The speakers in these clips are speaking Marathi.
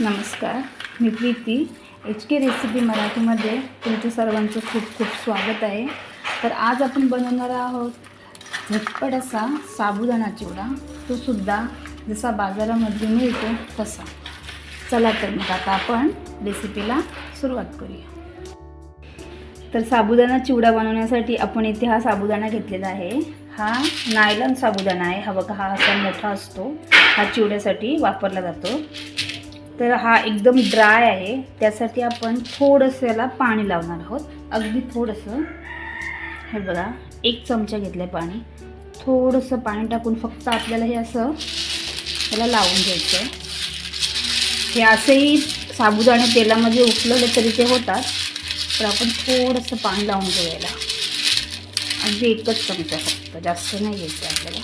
नमस्कार मी प्रीती. एच के रेसिपी मराठीमध्ये तुमच्या सर्वांचं खूप खूप स्वागत आहे. तर आज आपण बनवणार आहोत झटपट असा साबुदाणा चिवडा. तो सुद्धा जसा बाजारामध्ये मिळतो तसा. चला तर मग आता आपण रेसिपीला सुरुवात करूया. तर साबुदाणा चिवडा बनवण्यासाठी आपण इथे हा साबुदाणा घेतलेला आहे. हा नायलॉन साबुदाणा आहे. हा बघा हा असा मोठा असतो. हा चिवड्यासाठी वापरला जातो. तर हा एकदम ड्राय आहे. त्यासाठी आपण थोडंसं याला पाणी लावणार आहोत. अगदी थोडंसं. हे बघा एक चमचा घेतलं आहे पाणी. थोडंसं पाणी टाकून फक्त आपल्याला हे असं त्याला लावून घ्यायचं आहे हे असेही साबुदाणे तेलामध्ये उकळले तरी ते होतात. तर आपण थोडंसं पाणी लावून घेऊयाला अगदी एकच चमचा फक्त. जास्त नाही घ्यायचं आपल्याला.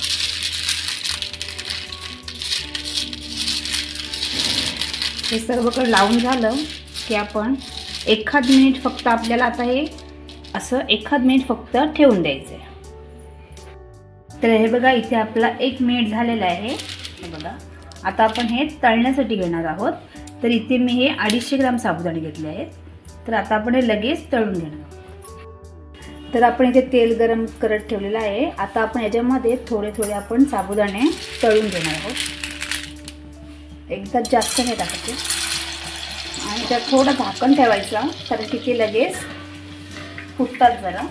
हे सर्वकडे लावून झालं की आपण एखाद मिनिट फक्त आपल्याला आता हे असं एखाद मिनिट फक्त ठेवून द्यायचं आहे तर हे बघा इथे आपला एक मिनिट झालेला आहे. हे बघा आता आपण हे तळण्यासाठी घेणार आहोत. तर इथे मी हे अडीचशे ग्राम साबुदाणे घेतले आहेत. तर आता आपण हे लगेच तळून घेणार आहोत. तर आपण इथे तेल गरम करत ठेवलेलं आहे. आता आपण याच्यामध्ये थोडे थोडे आपण साबुदाणे तळून घेणार आहोत. एकदा जास्त नाही टाकायचे आणि त्यात थोडं झाकण ठेवायचं कारण की ते लगेच फुटतात जरा.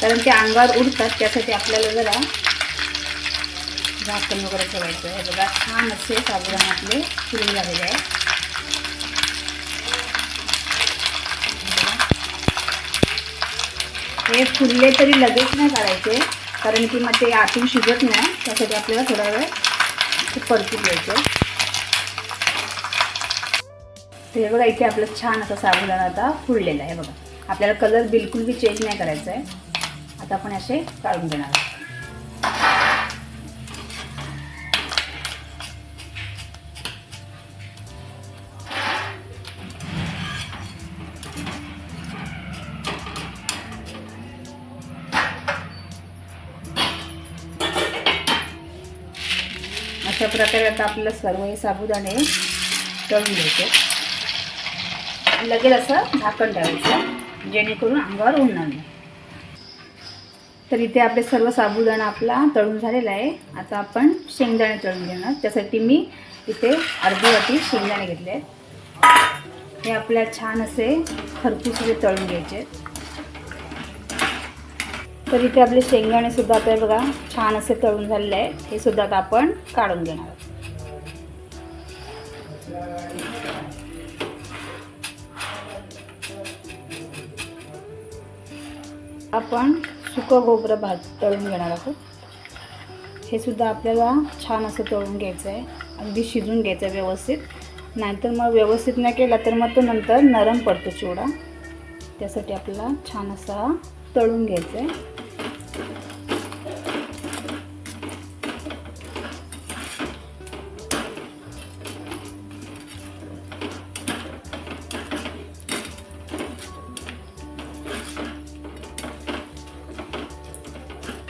कारण ते अंगावर उडतात त्यासाठी आपल्याला जरा झाकण वगैरे ठेवायचं आहे. बघा छान असे साबुदाणे आपले फुलून झालेले आहे हे फुलले तरी लगेच नाही काढायचे. कारण की मग ते आतून शिजत नाही त्यासाठी आपल्याला थोडा वेळ ते परतून घ्यायचं. तर हे बघा इथे आपलं छान असं साबुदाणा आता फुललेला आहे बघा. आपल्याला कलर बिलकुल बी चेंज नाही करायचा आहे आता आपण असे काढून देणार आहोत. अशा प्रकारे आता आपल्याला सर्व हे साबुदाणे तळून घ्यायचे. लगेच असं झाकण ठेवायचं जेणेकरून अंगावर उडणार नाही तर इथे आपले सर्व साबुदाणा आपला तळून झालेला आहे. आता आपण शेंगदाणे तळून घेणार. त्यासाठी मी इथे अर्धी वाटी शेंगदाणे घेतले आहेत. हे आपल्या छान असे खरपूस तळून घ्यायचे आहेत. तर इथे आपले शेंगदाणेसुद्धा आपल्याला बघा छान असे तळून झालेले आहे हे सुद्धा आता आपण काढून घेणार आहोत. आपण सुकं गोबरं भाज तळून घेणार आहोत. हे सुद्धा आपल्याला छान असं तळून घ्यायचं आहे. अगदी शिजून घ्यायचं आहे व्यवस्थित. नाहीतर मग व्यवस्थित नाही केला तर मग तो नंतर नरम पडतो चिवडा. त्यासाठी आपल्याला छान असा तळून घ्यायचं आहे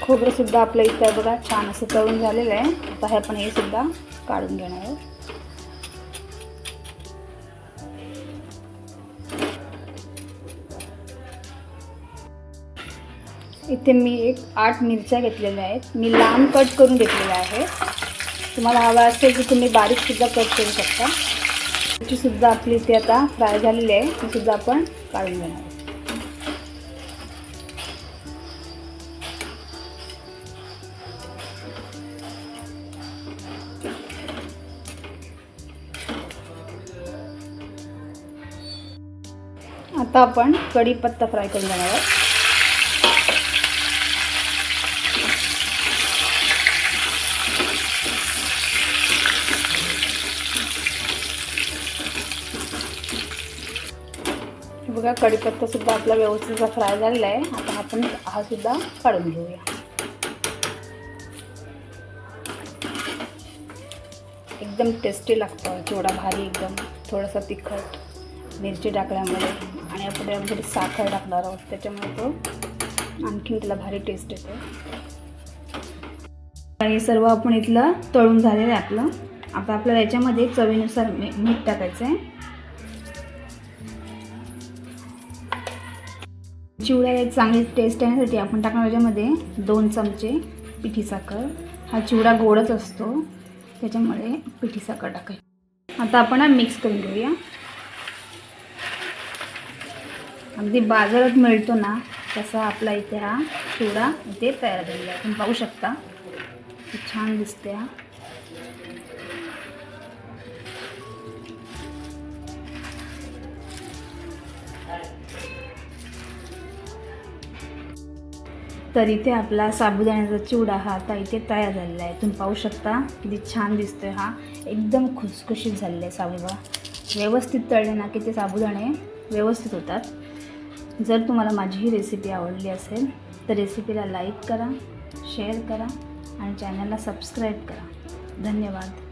खोबरं सुद्धा आपलं इथं बघा छान असं तळून झालेलं आहे. आता हे आपण हे सुद्धा काढून घेणार आहोत. इथे मी एक आठ मिरच्या घेतलेल्या आहेत. मी लांब कट करून घेतलेला आहे तुम्हाला हवा असेल की तुम्ही बारीकसुद्धा कट करू शकता. मिरची आपली इथे आता फ्राय झालेली आहे. तीसुद्धा आपण काढून घेणार आहोत. आता आपण कढीपत्ता फ्राय करून घेणार आहोत. बघा कढीपत्तासुद्धा आपला व्यवस्थित फ्राय झालेला आहे. आता आपण हा सुद्धा काढून घेऊया. एकदम टेस्टी लागतो. चिवडा भारी एकदम थोडासा तिखट मिरची टाकल्यामुळे. आणि आपण त्यामध्ये साखर टाकणार आहोत. त्याच्यामुळे तो आणखीन त्याला भारी टेस्ट येतो. हे सर्व आपण इथलं तळून झालेलं आहे आपलं. आता आपल्याला याच्यामध्ये चवीनुसार मी- मीठ टाकायचं आहे चिवड्याला एक चांगली टेस्ट येण्यासाठी आपण टाकणार याच्यामध्ये दोन चमचे पिठी साखर. हा चिवडा गोडच असतो त्याच्यामुळे पिठी साखर टाकायची. आता आपण हा मिक्स करून घेऊया. अगदी बाजारात मिळतो ना तसा आपला इथे हा चिवडा इथे तयार झालेला आहे. पाहू शकता. छान दिसते हा. तर इथे आपला साबुदाण्याचा चिवडा हा आता इथे तयार झालेला आहे. तुम्ही पाहू शकता किती छान दिसतोय हा. एकदम खुसखुशीत झालेला आहे साबुदा व्यवस्थित तळले ना की ते साबुदाणे व्यवस्थित होतात. जर तुम्हाला माझी ही रेसिपी आवडली असेल तर रेसिपीला लाईक करा शेअर करा आणि चॅनलला सबस्क्राईब करा. धन्यवाद.